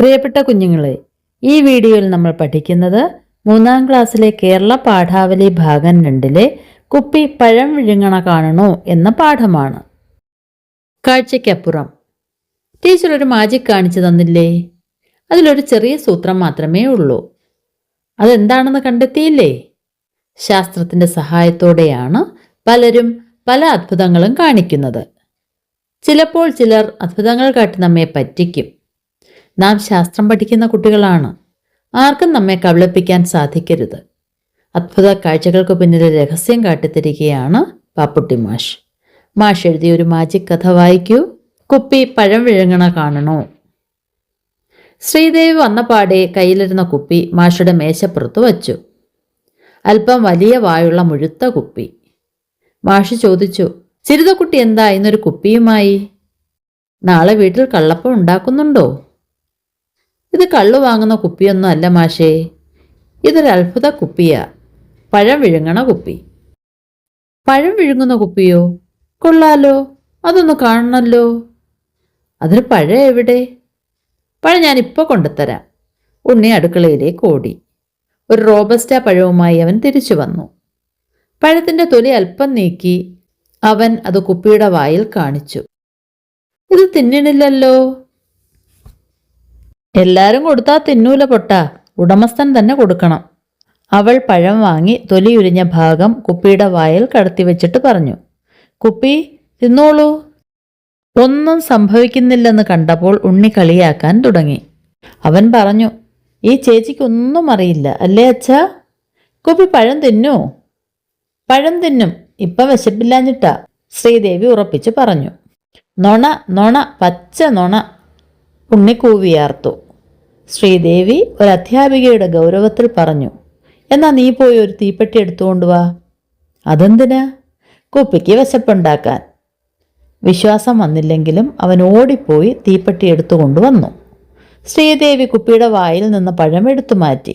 പ്രിയപ്പെട്ട കുഞ്ഞുങ്ങളെ ഈ വീഡിയോയിൽ നമ്മൾ പഠിക്കുന്നത് മൂന്നാം ക്ലാസ്സിലെ കേരള പാഠാവലി ഭാഗം രണ്ടിലെ കുപ്പി പഴം വിഴുങ്ങണ കാണണോ എന്ന പാഠമാണ്. കാഴ്ചയ്ക്കപ്പുറം. ടീച്ചർ ഒരു മാജിക് കാണിച്ചു തന്നില്ലേ? അതിലൊരു ചെറിയ സൂത്രം മാത്രമേ ഉള്ളൂ. അതെന്താണെന്ന് കണ്ടെത്തിയില്ലേ? ശാസ്ത്രത്തിന്റെ സഹായത്തോടെയാണ് പലരും പല അത്ഭുതങ്ങളും കാണിക്കുന്നത്. ചിലപ്പോൾ ചിലർ അത്ഭുതങ്ങൾ കാട്ടി നമ്മെ പറ്റിക്കും. നാം ശാസ്ത്രം പഠിക്കുന്ന കുട്ടികളാണ്. ആർക്കും നമ്മെ കബളിപ്പിക്കാൻ സാധിക്കരുത്. അത്ഭുത കാഴ്ചകൾക്ക് പിന്നിലെ രഹസ്യം കാട്ടിത്തരികയാണ് പാപ്പുട്ടി മാഷ്. മാഷ് എഴുതിയ ഒരു മാജിക് കഥ വായിക്കൂ. കുപ്പി പഴം വിഴുങ്ങണ കാണണോ? ശ്രീദേവി വന്ന പാടെ കയ്യിലിരുന്ന കുപ്പി മാഷുടെ മേശപ്പുറത്ത് വച്ചു. അല്പം വലിയ വായുള്ള മുഴുത്ത കുപ്പി. മാഷ് ചോദിച്ചു ചിരിതക്കുട്ടി എന്താ ഇന്നൊരു കുപ്പിയുമായി? നാളെ വീട്ടിൽ കള്ളപ്പം ഉണ്ടാക്കുന്നുണ്ടോ? ഇത് കള്ളു വാങ്ങുന്ന കുപ്പിയൊന്നും അല്ല മാഷേ. ഇതൊരത്ഭുത കുപ്പിയാ. പഴം വിഴുങ്ങണ കുപ്പി. പഴം വിഴുങ്ങുന്ന കുപ്പിയോ? കൊള്ളാലോ. അതൊന്ന് കാണണല്ലോ. അതിന് പഴം എവിടെ? പഴം ഞാൻ ഇപ്പോൾ കൊണ്ടുത്തരാം. ഉണ്ണി അടുക്കളയിലേക്ക് ഓടി. ഒരു റോബസ്റ്റ പഴവുമായി അവൻ തിരിച്ചു വന്നു. പഴത്തിന്റെ തൊലി അല്പം നീക്കി അവൻ അത് കുപ്പിയുടെ വായിൽ കാണിച്ചു. ഇത് തിന്നണില്ലല്ലോ. എല്ലാരും കൊടുത്താ തിന്നൂല പൊട്ട. ഉടമസ്ഥൻ തന്നെ കൊടുക്കണം. അവൾ പഴം വാങ്ങി തൊലിയുരിഞ്ഞ ഭാഗം കുപ്പിയുടെ വായിൽ കടത്തി വെച്ചിട്ട് പറഞ്ഞു കുപ്പി തിന്നോളൂ. ഒന്നും സംഭവിക്കുന്നില്ലെന്ന് കണ്ടപ്പോൾ ഉണ്ണി കളിയാക്കാൻ തുടങ്ങി. അവൻ പറഞ്ഞു ഈ ചേച്ചിക്കൊന്നും അറിയില്ല അല്ലേ അച്ഛാ? കുപ്പി പഴം തിന്നോ. പഴം തിന്നും. ഇപ്പം വിശപ്പില്ലാഞ്ഞിട്ടാ. ശ്രീദേവി ഉറപ്പിച്ച് പറഞ്ഞു നൊണ നൊണ പച്ച നൊണ. ഉണ്ണി കൂവിയാർത്തു ശ്രീദേവി ഒരു അധ്യാപികയുടെ ഗൗരവത്തിൽ പറഞ്ഞു എന്നാ നീ പോയി ഒരു തീപ്പെട്ടി എടുത്തുകൊണ്ട് വാ. അതെന്തിനാ? കുപ്പിക്ക് വിശപ്പുണ്ടാക്കാൻ. വിശ്വാസം വന്നില്ലെങ്കിലും അവൻ ഓടിപ്പോയി തീപ്പെട്ടി എടുത്തുകൊണ്ട് വന്നു. ശ്രീദേവി കുപ്പിയുടെ വായിൽ നിന്ന് പഴം എടുത്തു മാറ്റി.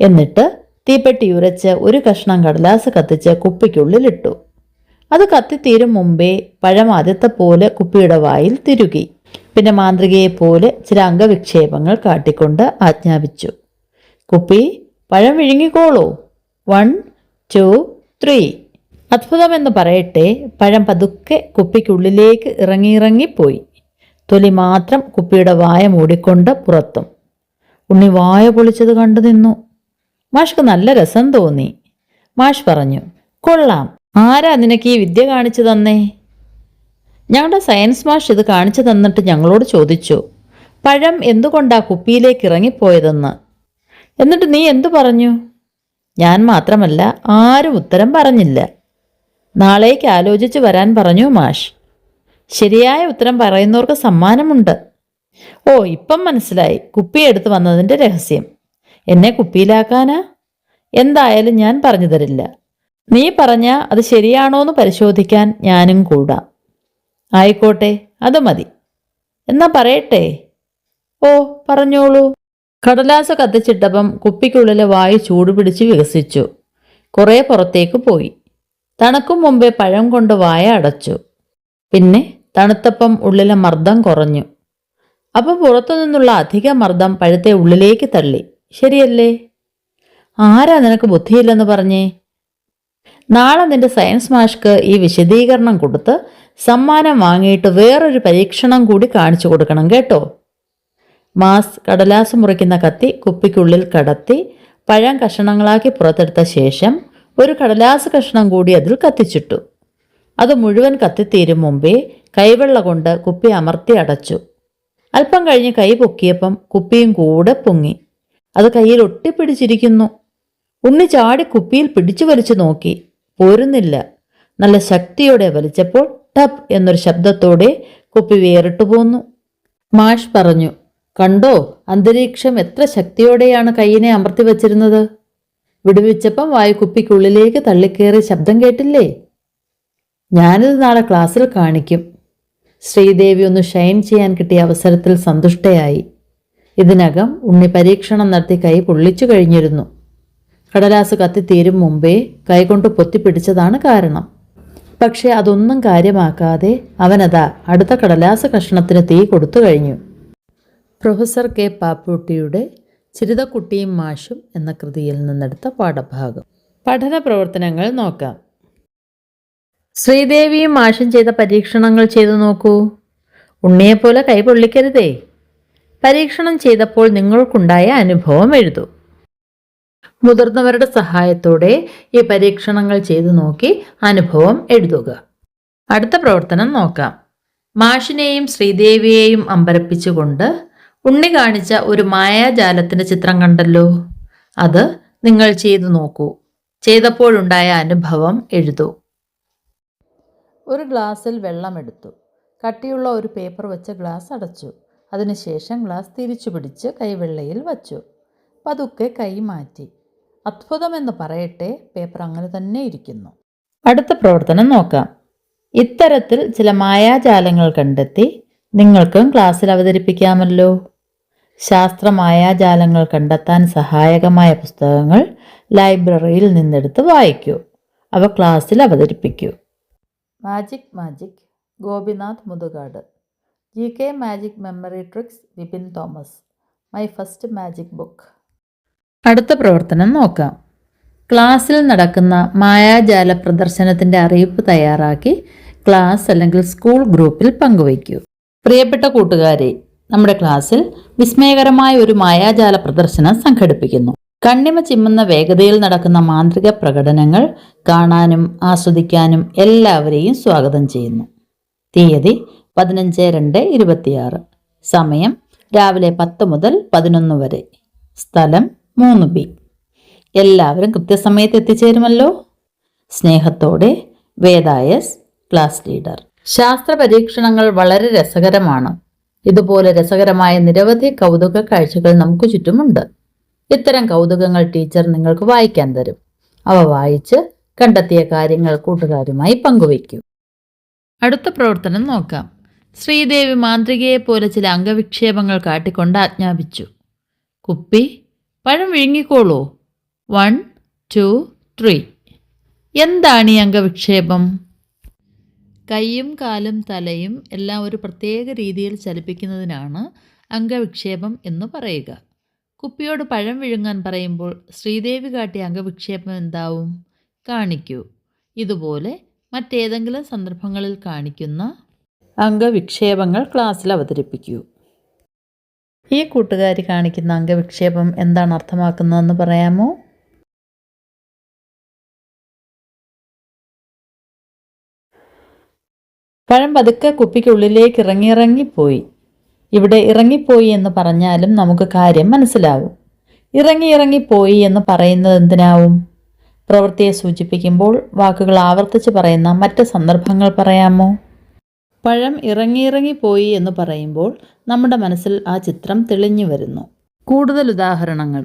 എന്നിട്ട് തീപ്പെട്ടി ഉരച്ച് ഒരു കഷ്ണം കടലാസ് കത്തിച്ച് കുപ്പിക്കുള്ളിലിട്ടു അത് കത്തിത്തീരും മുമ്പേ പഴം ആദ്യത്തെ പോലെ കുപ്പിയുടെ വായിൽ തിരുകി. പിന്നെ മാന്ത്രികയെ പോലെ ചില അംഗവിക്ഷേപങ്ങൾ കാട്ടിക്കൊണ്ട് ആജ്ഞാപിച്ചു. കുപ്പി പഴം വിഴുങ്ങിക്കോളൂ. One two three. അത്ഭുതമെന്ന് പറയട്ടെ പഴം പതുക്കെ കുപ്പിക്കുള്ളിലേക്ക് ഇറങ്ങിയിറങ്ങിപ്പോയി തൊലി മാത്രം കുപ്പിയുടെ വായ മൂടിക്കൊണ്ട് പുറത്തും. ഉണ്ണി വായ പൊളിച്ചത് കണ്ടു നിന്നു. മാഷ്ക്ക് നല്ല രസം തോന്നി. മാഷ് പറഞ്ഞു കൊള്ളാം. ആരാ നിനക്ക് ഈ വിദ്യ കാണിച്ചു തന്നേ? ഞങ്ങളുടെ സയൻസ് മാഷ് ഇത് കാണിച്ചു തന്നിട്ട് ഞങ്ങളോട് ചോദിച്ചു പഴം എന്തുകൊണ്ടാ കുപ്പിയിലേക്ക് ഇറങ്ങിപ്പോയതെന്ന്? എന്നിട്ട് നീ എന്തു പറഞ്ഞു? ഞാൻ മാത്രമല്ല ആരും ഉത്തരം പറഞ്ഞില്ല. നാളേക്ക് ആലോചിച്ച് വരാൻ പറഞ്ഞു മാഷ്. ശരിയായ ഉത്തരം പറയുന്നവർക്ക് സമ്മാനമുണ്ട്. ഓ ഇപ്പം മനസ്സിലായി. കുപ്പി എടുത്തു വന്നതിന്റെ രഹസ്യം. എന്നെ കുപ്പിയിലാക്കാനാ? എന്തായാലും ഞാൻ പറഞ്ഞു തരില്ല. നീ പറഞ്ഞ അത് ശരിയാണോ എന്ന് പരിശോധിക്കാൻ ഞാനും കൂടാം. ആയിക്കോട്ടെ അത് മതി. എന്നാ പറയട്ടെ? ഓ പറഞ്ഞോളൂ. കടലാസ കത്തിച്ചിട്ടപ്പം കുപ്പിക്കുള്ളിലെ വായു ചൂടുപിടിച്ച് വികസിച്ചു. കുറേ പുറത്തേക്ക് പോയി. തണുക്കും മുമ്പേ പഴം കൊണ്ട് വായ അടച്ചു. പിന്നെ തണുത്തപ്പം ഉള്ളിലെ മർദ്ദം കുറഞ്ഞു. അപ്പം പുറത്തു നിന്നുള്ള അധിക മർദ്ദം പഴത്തെ ഉള്ളിലേക്ക് തള്ളി. ശരിയല്ലേ? ആരാ നിനക്ക് ബുദ്ധിയില്ലെന്ന് പറഞ്ഞേ? നാളെ നിന്റെ സയൻസ് മാഷ്ക്ക് ഈ വിശദീകരണം കൊടുത്ത് സമ്മാനം വാങ്ങിയിട്ട് വേറൊരു പരീക്ഷണം കൂടി കാണിച്ചു കൊടുക്കണം കേട്ടോ. മാസ് കടലാസ് മുറിക്കുന്ന കത്തി കുപ്പിക്കുള്ളിൽ കടത്തി പഴം കഷണങ്ങളാക്കി പുറത്തെടുത്ത ശേഷം ഒരു കടലാസ് കഷ്ണം കൂടി അതിൽ കത്തിച്ചിട്ടു. അത് മുഴുവൻ കത്തിത്തീരും മുമ്പേ കൈവെള്ള കൊണ്ട് കുപ്പി അമർത്തി അടച്ചു. അല്പം കഴിഞ്ഞ് കൈ പൊക്കിയപ്പം കുപ്പിയും കൂടെ പൊങ്ങി. അത് കയ്യിൽ ഒട്ടിപ്പിടിച്ചിരിക്കുന്നു. ഉണ്ണി ചാടി കുപ്പിയിൽ പിടിച്ചു വലിച്ചു നോക്കി. പോരുന്നില്ല. നല്ല ശക്തിയോടെ വലിച്ചപ്പോൾ ടപ്പ് എന്നൊരു ശബ്ദത്തോടെ കുപ്പി വേറിട്ടു പോന്നു. മാഷ് പറഞ്ഞു കണ്ടോ അന്തരീക്ഷം എത്ര ശക്തിയോടെയാണ് കയ്യിനെ അമർത്തി വച്ചിരുന്നത്? വിടുവിച്ചപ്പം വായു കുപ്പിക്കുള്ളിലേക്ക് തള്ളിക്കേറി ശബ്ദം കേട്ടില്ലേ? ഞാനിത് നാളെ ക്ലാസ്സിൽ കാണിക്കും. ശ്രീദേവി ഒന്ന് ഷൈൻ ചെയ്യാൻ കിട്ടിയ അവസരത്തിൽ സന്തുഷ്ടയായി. ഇതിനകം ഉണ്ണി പരീക്ഷണം നടത്തി കൈ പൊള്ളിച്ചു കഴിഞ്ഞിരുന്നു. കടലാസ് കത്തിത്തീരും മുമ്പേ കൈകൊണ്ട് പൊത്തിപ്പിടിച്ചതാണ് കാരണം. പക്ഷേ അതൊന്നും കാര്യമാക്കാതെ അവനതാ അടുത്ത കടലാസ് കഷ്ണത്തിന് തീ കൊടുത്തു കഴിഞ്ഞു. പ്രൊഫസർ കെ പാപ്പൂട്ടിയുടെ ചിരിതക്കുട്ടിയും മാഷും എന്ന കൃതിയിൽ നിന്നെടുത്ത പാഠഭാഗം. പഠന പ്രവർത്തനങ്ങൾ നോക്കാം. ശ്രീദേവിയും മാഷും ചെയ്ത പരീക്ഷണങ്ങൾ ചെയ്തു നോക്കൂ. ഉണ്ണിയെപ്പോലെ കൈ പൊള്ളിക്കരുതേ. പരീക്ഷണം ചെയ്തപ്പോൾ നിങ്ങൾക്കുണ്ടായ അനുഭവം എഴുതൂ. മുതിർന്നവരുടെ സഹായത്തോടെ ഈ പരീക്ഷണങ്ങൾ ചെയ്തു നോക്കി അനുഭവം എഴുതുക. അടുത്ത പ്രവർത്തനം നോക്കാം. മാഷിനെയും ശ്രീദേവിയെയും അമ്പരപ്പിച്ചുകൊണ്ട് ഉണ്ണി കാണിച്ച ഒരു മായാജാലത്തിന്റെ ചിത്രം കണ്ടല്ലോ. അത് നിങ്ങൾ ചെയ്തു നോക്കൂ. ചെയ്തപ്പോഴുണ്ടായ അനുഭവം എഴുതൂ. ഒരു ഗ്ലാസ്സിൽ വെള്ളമെടുത്തു. കട്ടിയുള്ള ഒരു പേപ്പർ വെച്ച് ഗ്ലാസ് അടച്ചു. അതിനുശേഷം ഗ്ലാസ് തിരിച്ചു പിടിച്ച് കൈവെള്ളയിൽ വച്ചു. പതുക്കെ കൈ മാറ്റി. അത്ഭുതമെന്ന് പറയട്ടെ പേപ്പർ അങ്ങനെ തന്നെ ഇരിക്കുന്നു. അടുത്ത പ്രവർത്തനം നോക്കാം. ഇത്തരത്തിൽ ചില മായാജാലങ്ങൾ കണ്ടെത്തി നിങ്ങൾക്കും ക്ലാസ്സിൽ അവതരിപ്പിക്കാമല്ലോ. ശാസ്ത്ര മായാജാലങ്ങൾ കണ്ടെത്താൻ സഹായകമായ പുസ്തകങ്ങൾ ലൈബ്രറിയിൽ നിന്നെടുത്ത് വായിക്കൂ. അവ ക്ലാസ്സിൽ അവതരിപ്പിക്കൂ. Magic magic. Gopinath Muthukad. G K magic memory tricks Vipin Thomas. My first magic book. അടുത്ത പ്രവർത്തനം നോക്കാം. ക്ലാസ്സിൽ നടക്കുന്ന മായാജാല പ്രദർശനത്തിന്റെ അറിയിപ്പ് തയ്യാറാക്കി ക്ലാസ് അല്ലെങ്കിൽ സ്കൂൾ ഗ്രൂപ്പിൽ പങ്കുവയ്ക്കൂ. പ്രിയപ്പെട്ട കൂട്ടുകാരെ നമ്മുടെ ക്ലാസ്സിൽ വിസ്മയകരമായ ഒരു മായാജാല പ്രദർശനം സംഘടിപ്പിക്കുന്നു. കണ്ണിമ ചിമ്മുന്ന വേഗതയിൽ നടക്കുന്ന മാന്ത്രിക പ്രകടനങ്ങൾ കാണാനും ആസ്വദിക്കാനും എല്ലാവരെയും സ്വാഗതം ചെയ്യുന്നു. തീയതി പതിനഞ്ച് രണ്ട് ഇരുപത്തിയാറ്. സമയം രാവിലെ പത്ത് മുതൽ പതിനൊന്ന് വരെ. സ്ഥലം മൂന്ന് ബി. എല്ലാവരും കൃത്യസമയത്ത് എത്തിച്ചേരുമല്ലോ. സ്നേഹത്തോടെ വേദായസ് ക്ലാസ് ലീഡർ. ശാസ്ത്ര പരീക്ഷണങ്ങൾ വളരെ രസകരമാണ്. ഇതുപോലെ രസകരമായ നിരവധി കൗതുക കാഴ്ചകൾ നമുക്ക് ചുറ്റുമുണ്ട്. ഇത്തരം കൗതുകങ്ങൾ ടീച്ചർ നിങ്ങൾക്ക് വായിക്കാൻ തരും. അവ വായിച്ച് കണ്ടെത്തിയ കാര്യങ്ങൾ കൂട്ടുകാരുമായി പങ്കുവയ്ക്കും. അടുത്ത പ്രവർത്തനം നോക്കാം. ശ്രീദേവി മാന്ത്രികയെ പോലെ ചില അംഗവിക്ഷേപങ്ങൾ കാട്ടിക്കൊണ്ട് ആജ്ഞാപിച്ചു. കുപ്പി പഴം വിഴുങ്ങിക്കോളൂ. വൺ ടു ത്രീ എന്താണ് ഈ അംഗവിക്ഷേപം? കൈയും കാലും തലയും എല്ലാം ഒരു പ്രത്യേക രീതിയിൽ ചലിപ്പിക്കുന്നതിനാണ് അംഗവിക്ഷേപം എന്ന് പറയുക. കുപ്പിയോട് പഴം വിഴുങ്ങാൻ പറയുമ്പോൾ ശ്രീദേവി കാട്ടിയ അംഗവിക്ഷേപം എന്താവും? കാണിക്കൂ. ഇതുപോലെ മറ്റേതെങ്കിലും സന്ദർഭങ്ങളിൽ കാണിക്കുന്ന അംഗവിക്ഷേപങ്ങൾ ക്ലാസ്സിൽ അവതരിപ്പിക്കൂ. ഈ കൂട്ടുകാരി കാണിക്കുന്ന അംഗവിക്ഷേപം എന്താണ് അർത്ഥമാക്കുന്നതെന്ന് പറയാമോ? പഴം പതുക്കെ കുപ്പിക്കുള്ളിലേക്ക് ഇറങ്ങിയിറങ്ങിപ്പോയി ഇവിടെ ഇറങ്ങിപ്പോയി എന്ന് പറഞ്ഞാലും നമുക്ക് കാര്യം മനസ്സിലാവും. ഇറങ്ങി ഇറങ്ങിപ്പോയി എന്ന് പറയുന്നത് എന്തിനാവും? പ്രവൃത്തിയെ സൂചിപ്പിക്കുമ്പോൾ വാക്കുകൾ ആവർത്തിച്ച് പറയുന്ന മറ്റ് സന്ദർഭങ്ങൾ പറയാമോ? പഴം ഇറങ്ങിയിറങ്ങി പോയി എന്ന് പറയുമ്പോൾ നമ്മുടെ മനസ്സിൽ ആ ചിത്രം തെളിഞ്ഞു വരുന്നു. കൂടുതൽ ഉദാഹരണങ്ങൾ.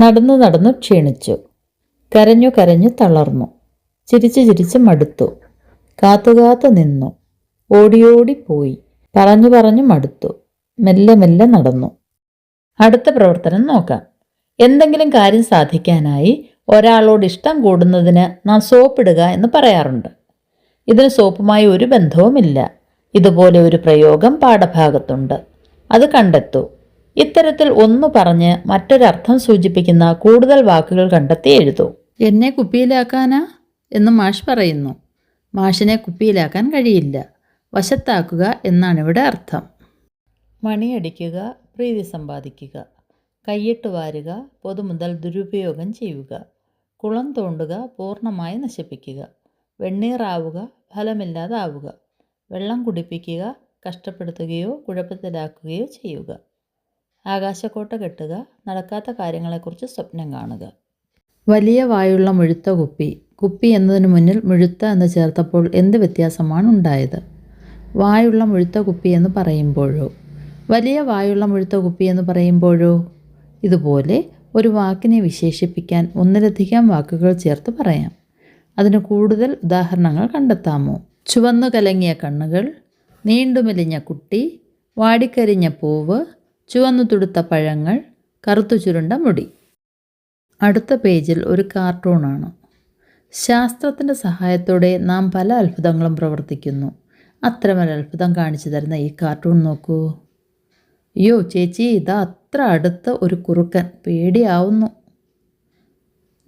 നടന്നു നടന്നു ക്ഷീണിച്ചു. കരഞ്ഞു കരഞ്ഞു തളർന്നു. ചിരിച്ചു ചിരിച്ച് മടുത്തു. കാത്തുകാത്തു നിന്നു. ഓടിയോടി പോയി. പറഞ്ഞു പറഞ്ഞു മടുത്തു. മെല്ലെ മെല്ലെ നടന്നു. അടുത്ത പ്രവർത്തനം നോക്കാം. എന്തെങ്കിലും കാര്യം സാധിക്കാനായി ഒരാളോട് ഇഷ്ടം കൂടുന്നതിന് നാം സോപ്പിടുക എന്ന് പറയാറുണ്ട്. ഇതിന് സോപ്പുമായി ഒരു ബന്ധവുമില്ല. ഇതുപോലെ ഒരു പ്രയോഗം പാഠഭാഗത്തുണ്ട്. അത് കണ്ടെത്തൂ. ഇത്തരത്തിൽ ഒന്ന് പറഞ്ഞ് മറ്റൊരർത്ഥം സൂചിപ്പിക്കുന്ന കൂടുതൽ വാക്കുകൾ കണ്ടെത്തി എഴുതൂ. എന്നെ കുപ്പിയിലാക്കാനാ? എന്ന് മാഷ് പറയുന്നു. മാഷിനെ കുപ്പിയിലാക്കാൻ കഴിയില്ല. വശത്താക്കുക എന്നാണ് ഇവിടെ അർത്ഥം. മണിയടിക്കുക പ്രീതി സമ്പാദിക്കുക. കയ്യിട്ട് വാരുക പൊതുമുതൽ ദുരുപയോഗം ചെയ്യുക. കുളം തോണ്ടുക പൂർണമായി നശിപ്പിക്കുക. വെണ്ണീറാവുക ഫലമില്ലാതാവുക. വെള്ളം കുടിപ്പിക്കുക കഷ്ടപ്പെടുത്തുകയോ കുഴപ്പത്തിലാക്കുകയോ ചെയ്യുക. ആകാശക്കോട്ട കെട്ടുക നടക്കാത്ത കാര്യങ്ങളെക്കുറിച്ച് സ്വപ്നം കാണുക. വലിയ വായുള്ള മുഴുത്ത കുപ്പി. കുപ്പി എന്നതിന് മുന്നിൽ മുഴുത്ത എന്ന് ചേർത്തപ്പോൾ എന്ത് വ്യത്യാസമാണ് ഉണ്ടായത്? വായുള്ള മുഴുത്ത കുപ്പി എന്ന് പറയുമ്പോഴോ? വലിയ വായുള്ള മുഴുത്ത കുപ്പി എന്ന് പറയുമ്പോഴോ? ഇതുപോലെ ഒരു വാക്കിനെ വിശേഷിപ്പിക്കാൻ ഒന്നിലധികം വാക്കുകൾ ചേർത്ത് പറയാം. അതിന് കൂടുതൽ ഉദാഹരണങ്ങൾ കണ്ടെത്താമോ? ചുവന്നു കലങ്ങിയ കണ്ണുകൾ നീണ്ടുമെലിഞ്ഞ കുട്ടി വാടിക്കരിഞ്ഞ പൂവ് ചുവന്നു തുടുത്ത പഴങ്ങൾ കറുത്തു ചുരുണ്ട മുടി. അടുത്ത പേജിൽ ഒരു കാർട്ടൂണാണ് ശാസ്ത്രത്തിന്റെ സഹായത്തോടെ നാം പല അത്ഭുതങ്ങളും പ്രവർത്തിക്കുന്നു. അത്രമൊരു അത്ഭുതം കാണിച്ചു തരുന്ന ഈ കാർട്ടൂൺ നോക്കൂ. അയ്യോ ചേച്ചി ഇതാ അത്ര അടുത്ത ഒരു കുറുക്കൻ. പേടിയാവുന്നു.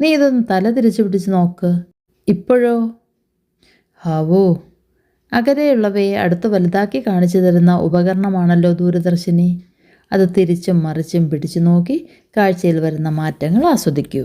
നീ ഇതൊന്ന് തല തിരിച്ചു പിടിച്ച് നോക്ക്. ഇപ്പോഴോ? ഹാവോ. അകലെയുള്ളവയെ അടുത്ത് വലുതാക്കി കാണിച്ചു തരുന്ന ഉപകരണമാണല്ലോ ദൂരദർശിനി. അത് തിരിച്ചും മറിച്ചും പിടിച്ചു നോക്കി കാഴ്ചയിൽ വരുന്ന മാറ്റങ്ങൾ ആസ്വദിക്കൂ.